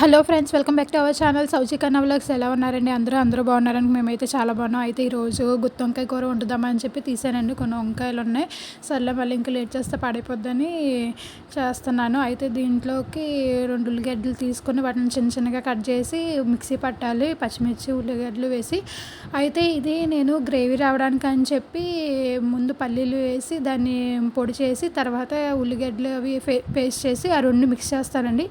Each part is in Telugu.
Hello friends welcome back to our channel. సౌజికన్న vlogs ఎలా ఉన్నారండి? అందరూ అందరూ బాగున్నారని మేమైతే చాలా బాగున్నాం. అయితే ఈరోజు గుత్తి వంకాయ కూర వండుదామని చెప్పి తీసానండి. కొన్ని వంకాయలు ఉన్నాయి. సర్లే మళ్ళీ ఇంకా లేట్ చేస్తే పడిపోద్దని చేస్తున్నాను. అయితే దీంట్లోకి రెండు ఉల్లిగడ్డలు తీసుకొని వాటిని చిన్న చిన్నగా కట్ చేసి మిక్సీ పట్టాలి. పచ్చిమిర్చి ఉల్లిగడ్డలు వేసి. అయితే ఇది నేను గ్రేవీ రావడానికి అని చెప్పి ముందు పల్లీలు వేసి దాన్ని పొడి చేసి తర్వాత ఉల్లిగడ్డలు అవి పేస్ట్ చేసి ఆ రెండు మిక్స్ చేస్తానండి.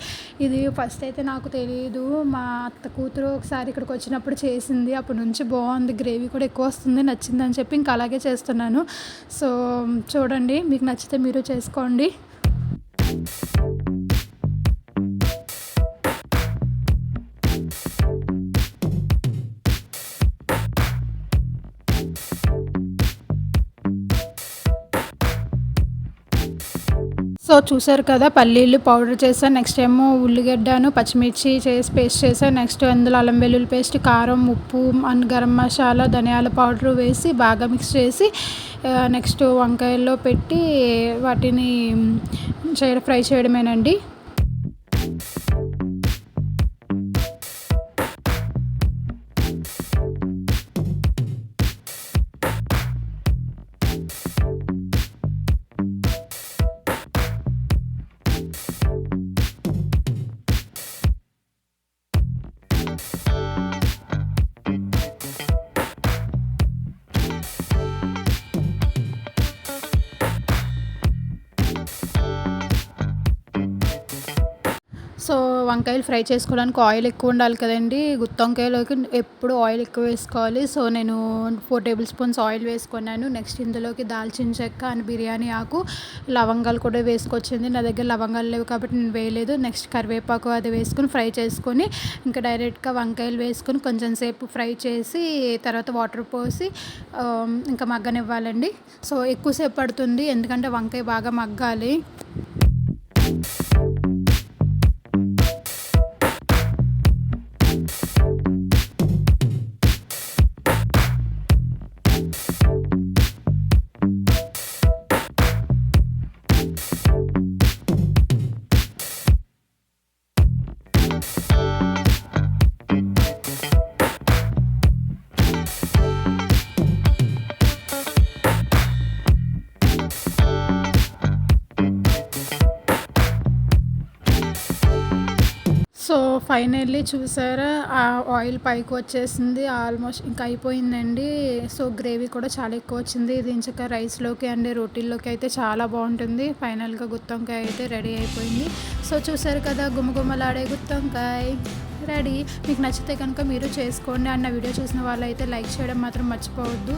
ఇది ఫస్ట్ అయితే నాకు నాకు తెలియదు మా అత్త కూతురు ఒకసారి ఇక్కడికి వచ్చినప్పుడు చేసింది. అప్పటి నుంచి బాగుంది. గ్రేవీ కూడా ఎక్కువ వస్తుంది. నచ్చిందని చెప్పి ఇంకా అలాగే చేస్తున్నాను. సో చూడండి. మీకు నచ్చితే మీరు చేసుకోండి. సో చూసారు కదా పల్లీలు పౌడర్ చేశాను నెక్స్ట్ ఏమో ఉల్లిగడ్డను పచ్చిమిర్చి చేసి పేస్ట్ చేశాను నెక్స్ట్ అందులో అల్లం వెల్లుల్లి పేస్ట్ కారం ఉప్పు అండ్ గరం మసాలా ధనియాల పౌడర్ వేసి బాగా మిక్స్ చేసి నెక్స్ట్ వంకాయల్లో పెట్టి వాటిని చేయడం ఫ్రై చేయడమేనండి. సో వంకాయలు ఫ్రై చేసుకోవడానికి ఆయిల్ ఎక్కువ ఉండాలి కదండి. గుత్తి వంకాయలోకి ఎప్పుడు ఆయిల్ ఎక్కువ వేసుకోవాలి. సో నేను ఫోర్ టేబుల్ స్పూన్స్ ఆయిల్ వేసుకున్నాను. నెక్స్ట్ ఇందులోకి దాల్చిన చెక్క అండ్ బిర్యానీ ఆకు లవంగాలు కూడా వేసుకొచ్చింది నా దగ్గర లవంగాలు లేవు కాబట్టి నేను వేయలేదు. నెక్స్ట్ కరివేపాకు అది వేసుకొని ఫ్రై చేసుకొని ఇంకా డైరెక్ట్గా వంకాయలు వేసుకొని కొంచెం సేపు ఫ్రై చేసి తర్వాత వాటర్ పోసి ఇంకా మగ్గనివ్వాలండి. సో ఎక్కువసేపు పడుతుంది. ఎందుకంటే వంకాయ బాగా మగ్గాలి. సో ఫైనల్లీ చూసారా ఆ ఆయిల్ పైకి వచ్చేసింది ఆల్మోస్ట్ ఇంకా అయిపోయిందండి. సో గ్రేవీ కూడా చాలా ఎక్కువ వచ్చింది. ఇది ఇంచక రైస్లోకి అండ్ రోటీల్లోకి అయితే చాలా బాగుంటుంది. ఫైనల్గా గుత్తొంకాయ అయితే రెడీ అయిపోయింది. సో చూసారు కదా గుమగుమలాడే గుత్తొంకాయ. రెడీ. మీకు నచ్చితే కనుక మీరు చేసుకోండి. అన్న వీడియో చూసిన వాళ్ళైతే లైక్ చేయడం మాత్రం మర్చిపోవద్దు.